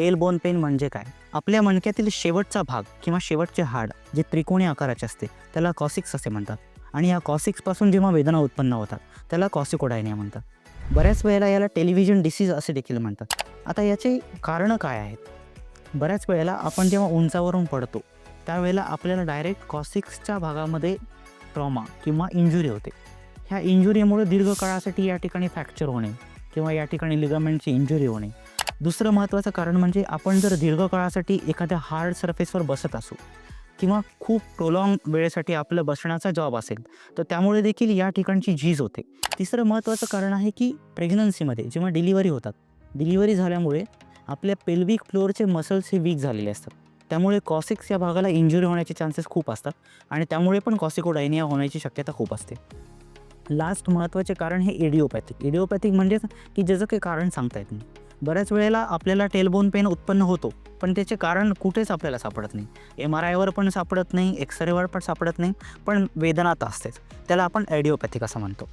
Tail bone pen म्हणजे काय? आपल्या मणक्यातील शेवटचा भाग किंवा शेवटचे हाड जे त्रिकोणी आकाराचे असते त्याला कॉसिक्स असे म्हणतात. आणि या कॉसिक्सपासून जेव्हा वेदना उत्पन्न होतात त्याला कॉसिकोडायनिया म्हणतात. बऱ्याच वेळेला याला टेलिव्हिजन डिसीज असे देखील म्हणतात. आता याचे कारणं काय आहेत? बऱ्याच वेळेला आपण जेव्हा उंचावरून पडतो त्यावेळेला आपल्याला डायरेक्ट कॉसिक्सच्या भागामध्ये ट्रॉमा किंवा इंजुरी होते. ह्या इंजुरीमुळे दीर्घकाळासाठी या ठिकाणी फ्रॅक्चर होणे किंवा या ठिकाणी लिगामेंटची इंजुरी होणे दुसरं महत्त्वाचं कारण म्हणजे आपण जर दीर्घकाळासाठी एखाद्या हार्ड सरफेसवर बसत असू किंवा खूप प्रोलॉंग वेळेसाठी आपलं बसण्याचा जॉब असेल तर त्यामुळे देखील या ठिकाणची झीज होते. तिसरं महत्त्वाचं कारण आहे की प्रेग्नन्सीमध्ये जेव्हा डिलिव्हरी होतात डिलिव्हरी झाल्यामुळे आपल्या पेल्विक फ्लोअरचे मसल्स हे वीक झालेले असतात. त्यामुळे कॉसिक्स या भागाला इंजुरी होण्याचे चान्सेस खूप असतात आणि त्यामुळे पण कॉसिकोडायनिया होण्याची शक्यता खूप असते. लास्ट महत्त्वाचे कारण हे एडिओपॅथिक एडिओपॅथिक म्हणजेच की ज्याचं काही कारण सांगता येत नाही. बऱ्याच वेळेला आपल्याला टेलबोन पेन उत्पन्न होतो पण त्याचे कारण कुठेच आपल्याला सापडत नाही. एम आर आयवर पण सापडत नाही एक्सरेवर पण सापडत नाही पण वेदना तर असतेच. त्याला आपण ॲडिओपॅथिक असं म्हणतो.